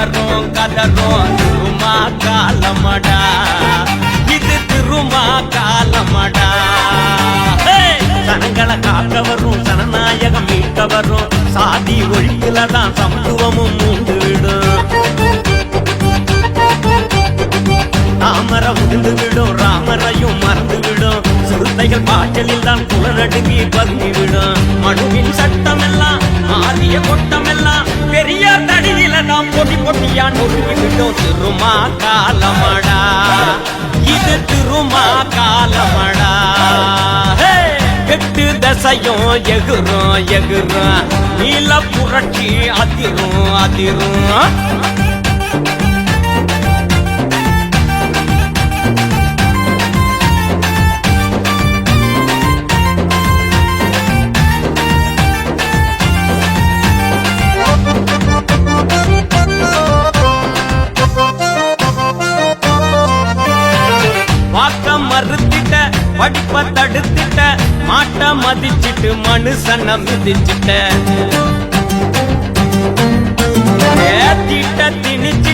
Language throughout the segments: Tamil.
கூட்டம் கதரும் கதரும் திருமா காலமடா. இது திருமா காலமடா. ஹே! சனங்களை காக்க வரும் சனநாயகம் மீட்க வரும் சாதி ஒழிப்புல தான் சமத்துவமும் மூண்டு விடும் தாமரை உதிர்ந்து விடும் ராமரையும் மறந்து விடும் சிறுத்தைகள் பாட்டலில் தான் குளநடுங்கி பதுங்கி விடும் மனுவின் சட்டமெல்லாம் எல்லாம் கொட்டமெல்லாம் பொடி பொடியா நொறுங்கி திருமா காலமடா. இது திருமா காலமடா. எட்டு தசையும் எகுறோம் எகுறோம். நீல புரட்சி அதிரும் அதிரும். படிப்ப தடுத்துட்ட மாட்ட மதிச்சிட்டு மனுஷன மிதிச்சிட்ட. ஏத்திட்ட திணிச்சிட்ட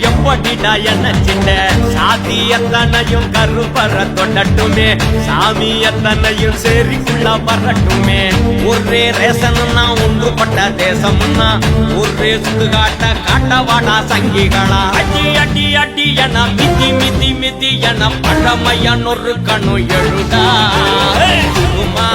எப்படிடா என்னச்சிட்ட சாதி எத்தனையும் கருப்பற தொண்டட்டுமே சாமி எத்தனையும் சரிக்குள்ள வரட்டுமே ஒரே ரேசன்னா ஒன்றுபட்ட தேசம்னா. ஒரே சுடுகாட்ட காட்டவாடா சங்கிகளா. அடி அடி அடி என மிதி மிதி மிதி என பழமையன் ஒரு கண்ணு எழுடா திருமா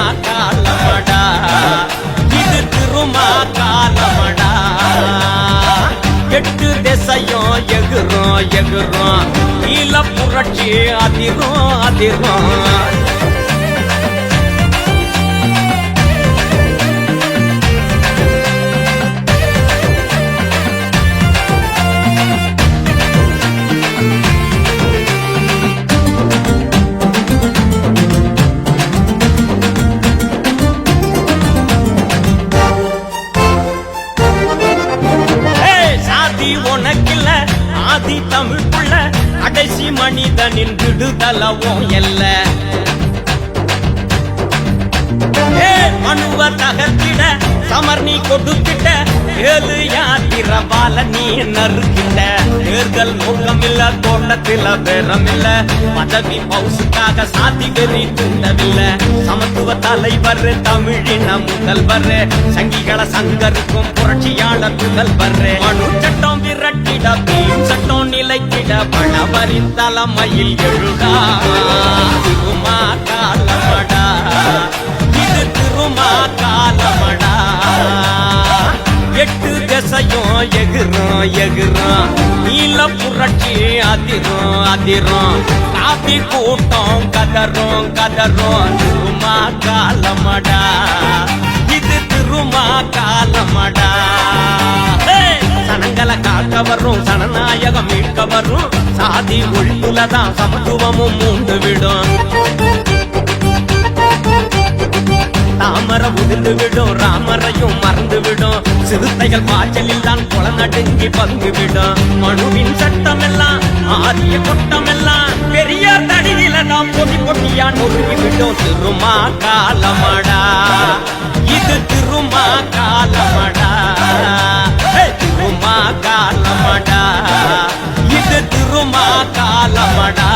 எகுறோம் எகுறோம் நீல புரட்சி அதிரும் அதிரும் ஏய், சாதி உனக்கில்ல ஆதி தமிழ்க்குள்ள கடைசி மனிதனின் விடுதலவும் எல்ல மனுவ தகர்த்திட சமர் நீ கொடுத்திட்ட ஏழு யாத்திரவால நீ நறுக்கிட்ட? தேர்தல் நோக்கம் இல்ல தோட்டத்தில பேரம் இல்ல பதவி பவுசுக்காக சாத்தி வெறி தூண்டவில்லை சமத்துவ தலைவர் தமிழின முதல்வர். சங்கிகள சங்கருக்கும் புரட்சியாளர் முதல்வர். மனு சட்டம் விரட்டிட பீம் சட்டம் நிலைக்கிட பணவரி தலைமையில் எழுதா. திருமா காலமடா. இது திருமா காலமடா. எகுறோம் எகுறோம் நீல புரட்சி அதிரும் அதிரும். காபி கூட்டம் கதரும் கதரும் திருமா காலமடா இது திருமா காலமடா. சனங்களை காக்க வரும் சனநாயகம் மீட்க வரும். சாதி ஒழிப்புல தான் சமத்துவமும் மூண்டு விடும். தாமரை உதிர்ந்து விடும் ராமரையும் மறந்து விடும். சிறுத்தைகள் பாய்ச்சலில் தான் குள நடுங்கி பங்கு விடும். மனுவின் சட்டம் எல்லாம் ஆரிய கொட்டம் எல்லாம் பெரிய தடியில நாம் பொடி பொட்டியா நொறுங்கி விடும் திருமா காலமடா. இது திருமா காலமடா. திருமா காலமடா. இது திருமா காலமடா.